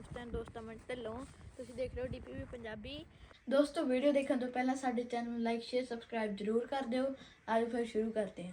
Host and ਦੋਸਤਾਂ ਮੈਂ ਢਿੱਲੋਂ ਤੁਸੀਂ ਦੇਖ ਰਹੇ ਹੋ ਡੀਪੀਵੀ ਪੰਜਾਬੀ। ਦੋਸਤੋ ਵੀਡੀਓ ਦੇਖਣ ਤੋਂ ਪਹਿਲਾਂ ਸਾਡੇ ਚੈਨਲ ਨੂੰ ਲਾਈਕ ਸ਼ੇਅਰ ਸਬਸਕ੍ਰਾਈਬ ਜ਼ਰੂਰ ਕਰ ਦਿਓ। ਆਜੋ ਫਿਰ ਸ਼ੁਰੂ ਕਰਦੇ ਹਾਂ।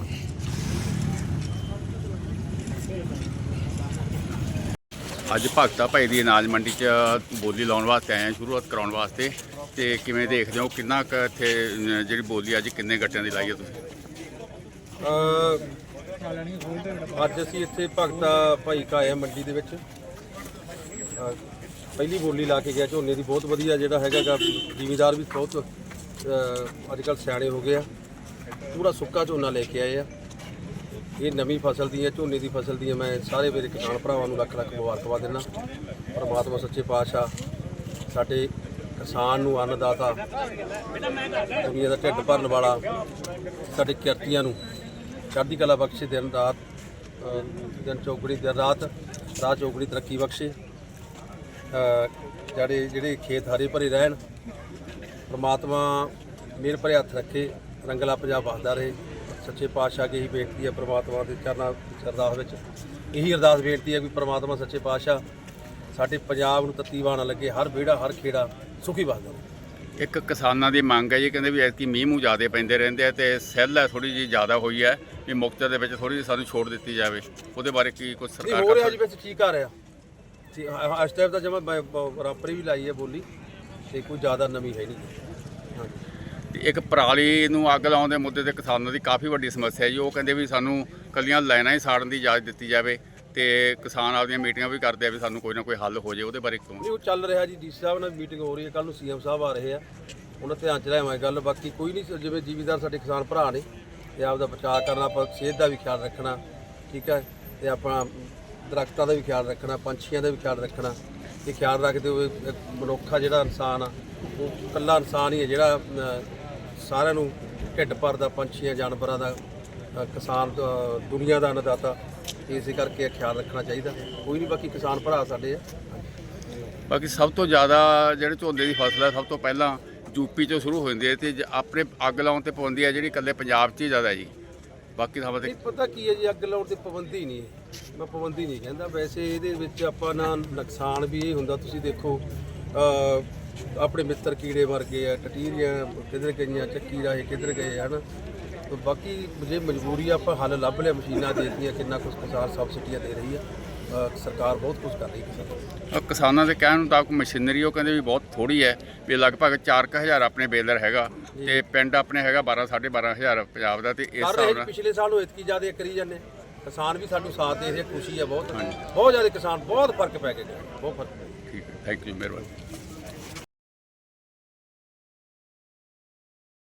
ਅੱਜ ਭਗਤਾ ਭਾਈ ਦੀ ਅਨਾਜ ਮੰਡੀ 'ਚ ਬੋਲੀ ਲਾਉਣ ਵਾਸਤੇ ਆਏ ਹਾਂ ਸ਼ੁਰੂਆਤ ਕਰਾਉਣ ਵਾਸਤੇ। ਤੇ ਕਿਵੇਂ ਦੇਖਦੇ ਹੋ ਕਿੰਨਾ ਕੁ ਇੱਥੇ ਜਿਹੜੀ ਬੋਲੀ ਅੱਜ ਕਿੰਨੇ ਗੱਟਿਆਂ ਦੀ ਲਾਈ ਹੈ ਤੁਸੀਂ? ਅ, ਅੱਜ ਅਸੀਂ ਇੱਥੇ ਭਗਤਾ ਭਾਈ ਕਾਇਆ ਮੰਡੀ ਦੇ ਵਿੱਚ। ਅ, ਪਹਿਲੀ ਬੋਲੀ ਲਾ ਕੇ ਗਿਆ ਝੋਨੇ ਦੀ ਬਹੁਤ ਵਧੀਆ ਜਿਹੜਾ ਹੈਗਾ ਗਾ ਜ਼ਿਮੀਦਾਰ ਵੀ ਬਹੁਤ ਅੱਜ ਕੱਲ ਸਿਆਣੇ ਹੋ ਗਏ ਆ। ਪੂਰਾ ਸੁੱਕਾ ਝੋਨਾ ਲੈ ਕੇ ਆਏ ਆ। ਇਹ ਨਵੀਂ ਫਸਲ ਦੀ ਹੈ ਝੋਨੇ ਦੀ ਫਸਲ ਦੀ ਹੈ। ਮੈਂ ਸਾਰੇ ਮੇਰੇ ਕਿਸਾਨ ਭਰਾਵਾਂ ਨੂੰ ਲੱਖ ਲੱਖ ਮੁਬਾਰਕਬਾਦ ਦਿੰਦਾ। ਪਰਮਾਤਮਾ ਸੱਚੇ ਪਾਤਸ਼ਾਹ ਸਾਡੇ ਕਿਸਾਨ ਨੂੰ ਅੰਨਦਾਤਾ ਦੁਨੀਆ ਦਾ ਢਿੱਡ ਭਰਨ ਵਾਲਾ ਸਾਡੇ ਕਿਰਤੀਆਂ ਨੂੰ ਚੜ੍ਹਦੀ ਕਲਾ ਬਖਸ਼ੇ ਦਿਨ ਰਾਤ ਦਿਨ ਚੌਗੜੀ ਦਿਨ ਰਾਤ ਰਾਤ ਚੌਗੜੀ ਤਰੱਕੀ ਬਖਸ਼ੇ ਅ, ਜਿਹੜੇ ਜਿਹੜੇ ਖੇਤ ਹਰੇ ਭਰੇ ਰਹਿਣ ਪਰਮਾਤਮਾ ਮਿਹਰ ਭਰੇ ਹੱਥ ਰੱਖੇ ਰੰਗਲਾ ਪੰਜਾਬ ਵਸਦਾ ਰਹੇ। ਸੱਚੇ ਪਾਤਸ਼ਾਹ ਅੱਗੇ ਹੀ ਬੇਨਤੀ ਹੈ ਪ੍ਰਮਾਤਮਾ ਦੇ ਚਰਨਾਂ ਵਿੱਚ ਅਰਦਾਸ ਵਿੱਚ। ਇਹੀ ਅਰਦਾਸ ਬੇਨਤੀ ਹੈ ਕਿ ਪ੍ਰਮਾਤਮਾ ਸੱਚੇ ਪਾਤਸ਼ਾਹ ਸਾਡੇ ਪੰਜਾਬ ਨੂੰ ਤੱਤੀ ਬਾਣਾ ਲੱਗੇ ਹਰ ਵਿਹੜਾ ਹਰ ਖੇੜਾ ਸੁਖੀ ਵਸਦਾ ਇੱਕ ਕਿਸਾਨਾਂ ਦੀ ਮੰਗ ਹੈ ਜੀ ਕਹਿੰਦੇ ਵੀ ਐਤਕੀ ਮੀਂਹ ਮੂੰਹ ਜ਼ਿਆਦੇ ਪੈਂਦੇ ਰਹਿੰਦੇ ਆ ਤੇ ਸੈੱਲ ਹੈ ਥੋੜੀ ਜੀ ਜ਼ਿਆਦਾ ਹੋਈ ਹੈ ਵੀ ਮੁਕਤ ਦੇ ਵਿੱਚ ਥੋੜੀ ਜਿਹੀ ਸਾਨੂੰ ਛੋਟ ਦਿੱਤੀ ਜਾਵੇ। ਉਹਦੇ ਬਾਰੇ ਕੀ ਕੁਝ ਸਰਕਾਰ ਹੋ ਕਰ ਰਿਹਾ ਜੀ ਵਿੱਚ ਠੀਕ ਆ ਰਿਹਾ। ਇਸ ਟਾਈਪ ਦਾ ਜਮਾ ਬਰਾਬਰ ਵੀ ਲਾਈ ਹੈ ਬੋਲੀ ਤੇ ਕੋਈ ਜ਼ਿਆਦਾ ਨਵੀਂ ਹੈ ਨਹੀਂ। ਇੱਕ ਪਰਾਲੀ ਨੂੰ ਅੱਗ ਲਾਉਣ ਦੇ ਮੁੱਦੇ ਤੇ ਕਿਸਾਨਾਂ ਦੀ ਕਾਫੀ ਵੱਡੀ ਸਮੱਸਿਆ ਜੀ। ਉਹ ਕਹਿੰਦੇ ਵੀ ਸਾਨੂੰ ਕੱਲੀਆਂ ਲਾਈਨਾਂ ਹੀ ਸਾੜਨ ਦੀ ਇਜਾਜ਼ਤ ਦਿੱਤੀ ਜਾਵੇ ਤੇ ਕਿਸਾਨ ਆਪਦੀਆਂ ਮੀਟਿੰਗਾਂ ਵੀ ਕਰਦੇ ਆ ਵੀ ਸਾਨੂੰ ਕੋਈ ਨਾ ਕੋਈ ਹੱਲ ਹੋ ਜਾਏ ਉਹਦੇ ਬਾਰੇ ਕਿਉਂ ਨਹੀਂ, ਉਹ ਚੱਲ ਰਿਹਾ ਜੀ। ਡੀਸੀ ਸਾਹਿਬ ਨਾਲ ਮੀਟਿੰਗ ਹੋ ਰਹੀ ਹੈ। ਕੱਲ ਨੂੰ ਸੀਐਮ ਸਾਹਿਬ ਆ ਰਹੇ ਆ। ਉਹਨਾਂ ਧਿਆਨ ਚ ਲਿਆਵਾਂਗੇ ਗੱਲ। ਬਾਕੀ ਕੋਈ ਨਹੀਂ, ਜਿਵੇਂ ਜ਼ਿਮੀਦਾਰ ਸਾਡੇ ਕਿਸਾਨ ਭਰਾ ਨੇ ਤੇ ਆਪਦਾ ਬਚਾਅ ਕਰਨਾ, ਆਪਾਂ ਸਿਹਤ ਦਾ ਵੀ ਖਿਆਲ ਰੱਖਣਾ, ਠੀਕ ਹੈ? ਤੇ ਆਪਾਂ ਦਰਖਤਾਂ ਦਾ ਵੀ ਖਿਆਲ ਰੱਖਣਾ, ਪੰਛੀਆਂ ਦਾ ਵੀ ਖਿਆਲ ਰੱਖਣਾ। ਇਹ ਖਿਆਲ ਰੱਖਦੇ ਹੋਏ ਇੱਕ ਮਨੁੱਖਾ ਜਿਹੜਾ ਇਨਸਾਨ ਆ, ਉਹ ਇਕੱਲਾ ਇਨਸਾਨ ਹੀ ਹੈ ਜਿਹੜਾ ਸਾਰਿਆਂ ਨੂੰ ਢਿੱਡ ਭਰਦਾ ਪੰਛੀਆਂ ਜਾਨਵਰਾਂ ਦਾ ਕਿਸਾਨ ਦੁਨੀਆ ਦਾ ਅੰਨਦਾਤਾ। ਇਸੇ ਕਰਕੇ ਖਿਆਲ ਰੱਖਣਾ ਚਾਹੀਦਾ। ਕੋਈ ਨਹੀਂ ਬਾਕੀ ਕਿਸਾਨ ਭਰਾ ਸਾਡੇ ਆ। ਬਾਕੀ ਸਭ ਤੋਂ ਜ਼ਿਆਦਾ ਜਿਹੜੇ ਝੋਨੇ ਦੀ ਫਸਲ ਹੈ ਸਭ ਤੋਂ ਪਹਿਲਾਂ ਯੂਪੀ ਤੋਂ ਸ਼ੁਰੂ ਹੋ ਜਾਂਦੀ ਹੈ ਤੇ ਆਪਣੇ ਅੱਗ ਲਾਉਣ ਤੇ ਪਾਬੰਦੀ ਹੈ ਜਿਹੜੀ ਇਕੱਲੇ ਪੰਜਾਬ 'ਚ ਹੀ ਜ਼ਿਆਦਾ ਜੀ। ਬਾਕੀ ਥਾਵਾਂ ਤੇ ਪਤਾ ਕੀ ਹੈ ਜੀ ਅੱਗ ਲਾਉਣ ਤੇ ਪਾਬੰਦੀ ਨਹੀਂ ਮੈਂ ਪਾਬੰਦੀ ਨਹੀਂ ਕਹਿੰਦਾ। ਵੈਸੇ ਇਹਦੇ ਵਿੱਚ ਆਪਾਂ ਨਾ ਨੁਕਸਾਨ ਵੀ ਇਹ ਹੁੰਦਾ। ਤੁਸੀਂ ਦੇਖੋ ਆਪਣੇ ਮਿੱਤਰ ਕੀੜੇ ਮਰ ਗਏ ਆ ਟਟੀਰੀਆਂ ਕਿਧਰ ਗਈਆਂ ਚੱਕੀ ਰਾਹੇ ਕਿਧਰ ਗਏ ਹਨ? ਤੇ ਬਾਕੀ ਜੇ ਮਜਬੂਰੀ ਆ ਆਪਾਂ ਹੱਲ ਲੱਭ ਲਿਆ ਮਸ਼ੀਨਾਂ ਦੇ ਦਿੱਤੀਆਂ ਕਿੰਨਾ ਕੁਝ ਕਿਸਾਨ ਸਬਸਿਡੀਆਂ ਦੇ ਰਹੀ ਆ। ਅ, ਸਰਕਾਰ ਬਹੁਤ ਕੁਝ ਕਰ ਰਹੀ ਹੈ ਕਿਸਾਨਾਂ। ਲਈ। ਕਿਸਾਨਾਂ ਦੇ ਕਹਿਣ ਮੁਤਾਬਕ ਮਸ਼ੀਨਰੀ ਉਹ ਕਹਿੰਦੇ ਵੀ ਬਹੁਤ ਥੋੜੀ ਹੈ ਵੀ ਲਗਭਗ 4000 ਆਪਣੇ ਬੇਲਰ ਹੈਗਾ ਤੇ ਪਿੰਡ ਆਪਣੇ ਹੈਗਾ 12 12500 ਪੰਜਾਬ ਦਾ ਤੇ ਇਸ ਕਰ ਰਹੇ ਹਿਸਾਬ ਜੀ, ਨਾਲ ਪਿਛਲੇ ਸਾਲ ਨੂੰ ਇਤਕੀ ਜ਼ਿਆਦਾ ਕਰੀ ਜਾਂਦੇ। ਕਿਸਾਨ ਵੀ ਸਾਨੂੰ ਸਾਥ ਦੇ ਰਹੇ ਖੁਸ਼ੀ ਆ ਬਹੁਤ। ਬਹੁਤ ਜ਼ਿਆਦਾ ਕਿਸਾਨ ਬਹੁਤ ਫ਼ਰਕ ਪੈ ਗਿਆ ਜੀ, ਬਹੁਤ ਫ਼ਰਕ ਪੈ ਗਿਆ। ਠੀਕ ਹੈ ਥੈਂਕ ਯੂ ਮਿਹਰਬਾਨੀ।